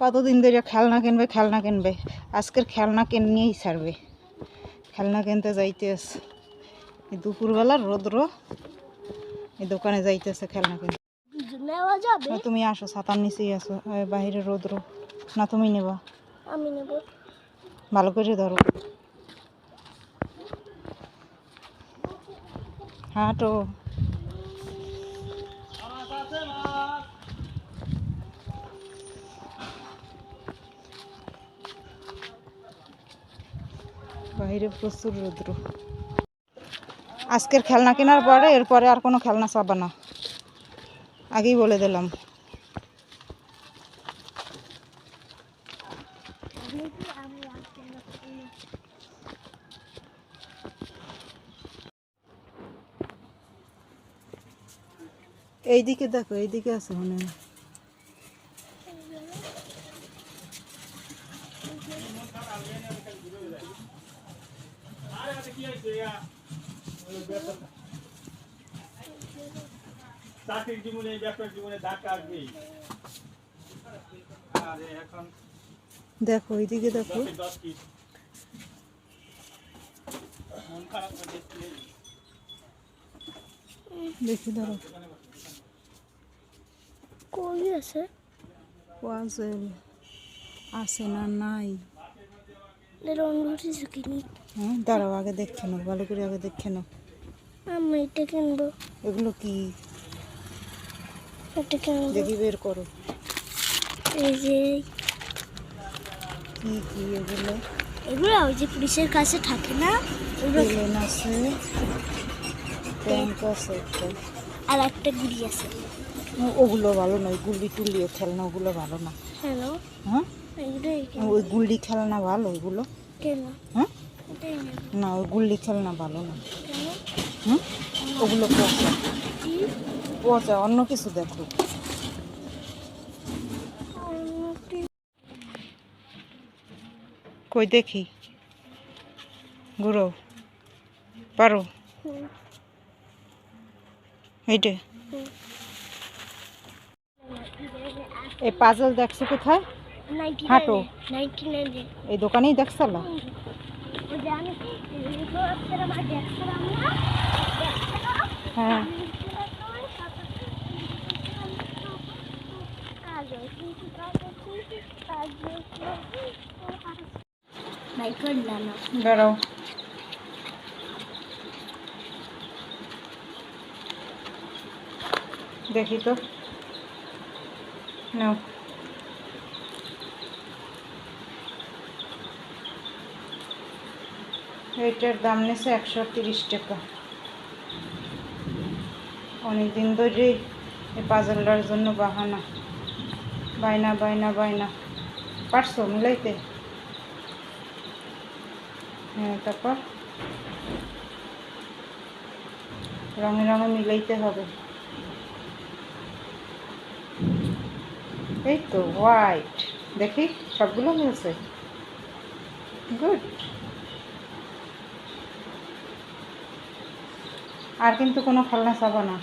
কতদিন ধরে খেলনা কিনবে খেলনা কিনবে? আজকের খেলনা কিনিয়েই ছাড়বে। খেলনা কিনতে যাইতেছে। দুপুরবেলা রোদ্র। এই দোকানে যাইতেছে খেলনা কিনতে। তুমি আসো ছাতার নিচেই আসো। বাইরে রোদ্র। না তুমি নেবা। আমি নেব। ভালো করে ধরো। হ্যাঁ হাঁটো। বাইরে প্রচুর রৌদ্র। আজকের খেলনা কেনার পরে এরপরে আর কোনো খেলনা চাবা না। আগেই বলে দিলাম। এইদিকে দেখো, এইদিকে আছে মনে হয়। চাকরির জীবনে ব্যবসার জীবনে ধাক্কা আসবেই দেখো এইদিকে দেখো। দেখি ধরো। কই আছে? ওয়াজেল আছে না নাই? রং উঠেছে কিনি হ্যাঁ দাঁড়াও আগে দেখে নাও ভালো করে আগে দেখে নাও। আমি এটা কিনবো। এগুলো কি? এটা কিনবো। দেখি বের করো। এই যে কি কি এগুলো? এগুলো ওই যে পুলিশের কাছে থাকে না? ওগুলো প্লেন আছে। ট্যাঙ্ক আছে একটা। আর একটা গুড়ি আছে। ওগুলো ভালো নয় গুলি টুলি খেলনা ওগুলো ভালো না। হ্যালো? হ্যাঁ? ওই গুলি খেলনা ভালো ওইগুলো কেন? হ্যাঁ? না ওই গুলি খেলনা ভালো না। হুম? ওগুলো পচা। পচা অন্য কিছু দেখো। কই দেখি? ঘুরো। পারো? এইটা। এই পাজল দেখছ কোথায়? হাঁটো। এই দোকানেই না? দেখছিলাম হ্যাঁ দাঁড়াও। দেখি তো। নাও। এইটার দাম নিয়েছে একশো তিরিশ টাকা। অনেকদিন ধরেই এই পাজলটার জন্য বাহানা। বায়না বায়না বায়না। পারছ মিলাইতে? হ্যাঁ তারপর? রঙে রঙে মিলাইতে হবে। এই তো হোয়াইট দেখি, সবগুলো মিলছে গুড আর কিন্তু কোনো খেলনা চাবা না।